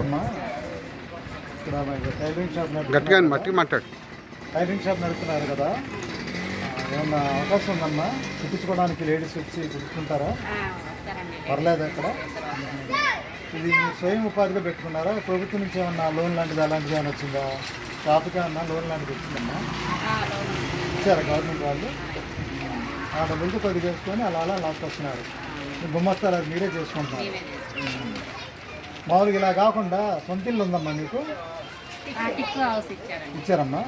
అమ్మా ఇక్కడ tailoring shop గట్టిగా నడుపుతున్నారు. మట్టి కదా? మాట్లాడు. టైలరింగ్ షాప్ నడుపుతున్నారు కదా. ఏమన్నా అవకాశం ఉందమ్మా? కుట్టించుకోవడానికి లేడీస్ వచ్చి కుట్టించుకుంటారా వస్తారండి పర్లేదు అక్కడ ఇది స్వయం ఉపాధిగా పెట్టుకున్నారా? ప్రభుత్వం నుంచి ఏమన్నా లోన్ లాంటిది అలాంటిది ఏమైనా వచ్చిందా? షాప్కి ఏమన్నా లోన్ లాంటిది వచ్చిందమ్మా? ఇచ్చారా గవర్నమెంట్ వాళ్ళు? ఆ డబ్బులతో కొద్దిగా వేసుకొని అలా అలా లాస్ట్ వస్తున్నారు గుమ్మస్తారా అది మీరే చేసుకుంటున్నారు. మామూలుగా ఇలా కాకుండా సొంత ఇల్లు ఉందమ్మా మీకు ఇచ్చారండి. ఇచ్చారమ్మా?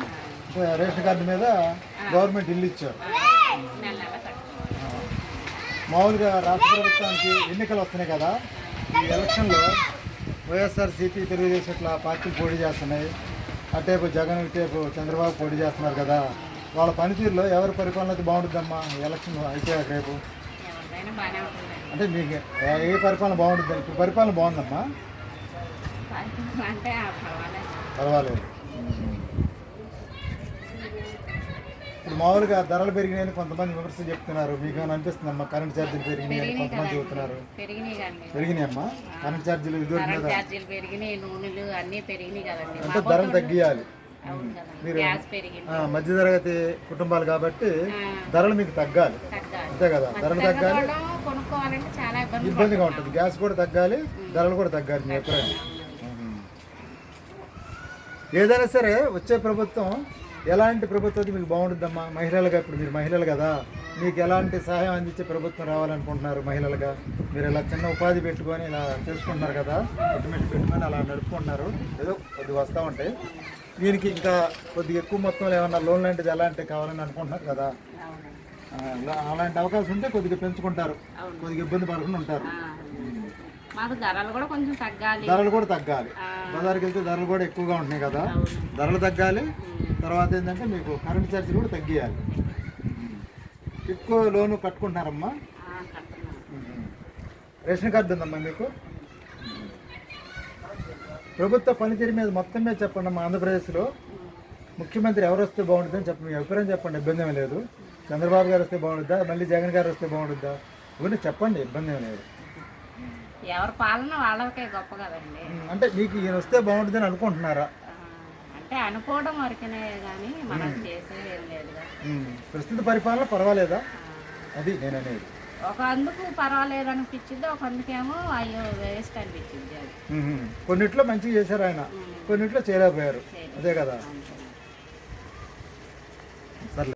రేషన్ కార్డు మీద గవర్నమెంట్ ఇల్లు ఇచ్చారు. మామూలుగా రాష్ట్ర ప్రభుత్వానికి ఎన్నికలు వస్తున్నాయి కదా ఈ ఎలక్షన్లో వైఎస్ఆర్సీపీ తెలుగుదేశం ఇట్లా పార్టీలు పోటీ చేస్తున్నాయి. అటేపు జగన్ ఇటేపు చంద్రబాబు పోటీ చేస్తున్నారు కదా. వాళ్ళ పనితీరులో ఎవరి పరిపాలన బాగుంటుందమ్మా ఈ ఎలక్షన్ అయిపోయాక రేపు? అంటే మీకు ఏ- పరిపాలన బాగుంటుంది? ఇప్పుడు పరిపాలన బాగుందమ్మా. పర్వాలేదు. ఇప్పుడు మామూలుగా ధరలు పెరిగినాయని కొంతమంది విమర్శ చెప్తున్నారు. మీకు ఏమైనా అనిపిస్తుందమ్మా? కరెంట్ ఛార్జీలు పెరిగినాయని పెరిగినాయి కొంతమంది చెబుతున్నారు. పెరిగినాయమ్మా? కరెంట్ ఛార్జీలు పెరిగినాయి నూనెలు అన్నీ పెరిగినాయి కదండి. అంటే ధరలు తగ్గియాలి. మీరు- ఆ, మధ్యతరగతి కుటుంబాలు కాబట్టి ధరలు మీకు తగ్గాలి. అంతే కదా ధరలు తగ్గాలి. కొనుక్కోవాలంటే చాలా ఇబ్బందిగా ఉంటుంది. గ్యాస్ కూడా తగ్గాలి ధరలు కూడా తగ్గాలి మీ ఎప్పుడైనా ఏదైనా సరే వచ్చే ప్రభుత్వం ఎలాంటి ప్రభుత్వం మీకు బాగుంటుందమ్మా? మహిళలుగా ఇప్పుడు మీరు మహిళలు కదా మీకు ఎలాంటి సహాయం అందించే ప్రభుత్వం రావాలనుకుంటున్నారు మహిళలుగా? మీరు ఇలా చిన్న ఉపాధి పెట్టుకొని ఇలా చేసుకుంటున్నారు కదా పెట్టుబడి పెట్టుకొని అలా నడుపుకుంటున్నారు ఏదో కొద్దిగా వస్తూ ఉంటాయి దీనికి ఇంకా కొద్దిగా ఎక్కువ మొత్తంలో ఏమన్నా లోన్ లాంటిది ఎలాంటివి కావాలని అనుకుంటున్నారు కదా అలాంటి అవకాశం ఉంటే కొద్దిగా పెంచుకుంటారు. కొద్దిగా ఇబ్బంది పడకుండా ఉంటారు. మాకు ధరలు కూడా కొంచెం తగ్గాలి. ధరలు కూడా తగ్గాలి. ఆ, బజార్కి వెళ్తే ధరలు కూడా ఎక్కువగా ఉంటున్నాయి కదా. ధరలు తగ్గాలి. తర్వాత ఏంటంటే మీకు కరెంట్ ఛార్జీలు కూడా తగ్గియాలి. ఎక్కువ లోను కట్టుకుంటున్నారమ్మా. రేషన్ కార్డు ఉందమ్మా మీకు? ప్రభుత్వ పనితీరు మీద మొత్తం మీద చెప్పండి అమ్మా ఆంధ్రప్రదేశ్లో. ముఖ్యమంత్రి ఎవరు వస్తే బాగుంటుందని చెప్పండి. మీ అభిప్రాయం చెప్పండి. ఇబ్బంది ఏమీ లేదు. చంద్రబాబు గారు వస్తే బాగుంటుందా మళ్ళీ జగన్ గారు వస్తే బాగుంటుందా ఇవన్నీ చెప్పండి ఇబ్బంది ఏమీ లేదు. ఎవరి పాలన వాళ్ళకే గొప్ప కదండి. అంటే మీకు ఈయన వస్తే బాగుంటుందని అనుకుంటున్నారా? అంటే అనుకోవడం వరకునే కానీ మనం చేసేది ఏం లేదుగా. ఉమ్, ప్రస్తుత పరిపాలన పర్వాలేదా? అది నేను అనేది. ఒక అందుకు పర్వాలేదు అనిపించింది ఒక అందుకేమో అయ్యో వేస్ట్ అనిపించింది అది. కొన్నిట్లో మంచిగా చేశారు ఆయన. కొన్నిట్లో చేయలేకపోయారు. అదే కదా. సర్లే.